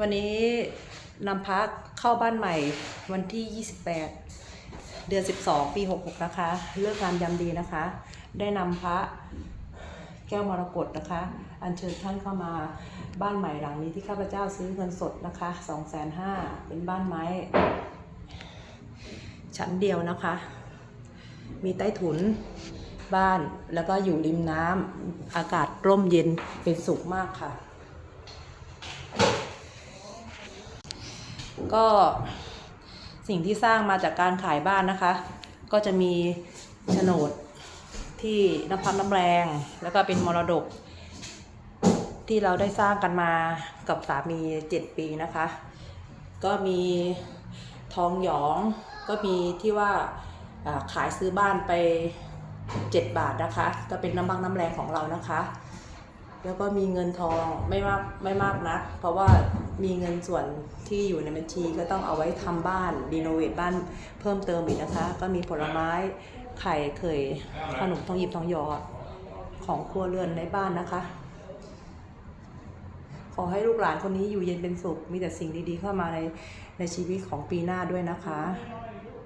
วันนี้นำพักเข้าบ้านใหม่วันที่ 28 เดือน 12 ปี 66 นะคะ เลิกงามยามดีนะคะ ได้นำพระแก้วมรกตนะคะ อัญเชิญท่านเข้ามาบ้านใหม่หลังนี้ที่ข้าพเจ้าซื้อเงินสดนะคะ205,000เป็นบ้านไม้ ชั้นเดียวนะคะ มีใต้ถุนบ้านแล้วก็อยู่ริมน้ำอากาศร่มเย็นเป็นสุขมากค่ะ ก็สิ่งที่สร้างมาจากการขายบ้านนะคะ ก็จะมีโฉนดที่น้ำพักน้ำแรง แล้วก็เป็นมรดก ที่เราได้สร้างกันมากับสามีเจ็ดปีนะคะ ก็มีทองหยองก็มีที่ว่าขายซื้อบ้านไป 7 บาทนะคะ ก็เป็นน้ำพักน้ำแรงของเรานะคะ แล้วก็มีเงินทองไม่มากไม่มากนักเพราะว่ามีเงินส่วนที่อยู่ในบัญชีก็ต้องเอาไว้ทำบ้านรีโนเวทบ้านเพิ่มเติมอีกนะคะ ก็มีผลไม้ไข่เคยขนมทองหยิบทองหยอดของครัวเรือนในบ้านนะคะ ขอให้ลูกหลานคนนี้อยู่เย็นเป็นสุข มีแต่สิ่งดีๆเข้ามาในในชีวิตของปีหน้าด้วยนะคะ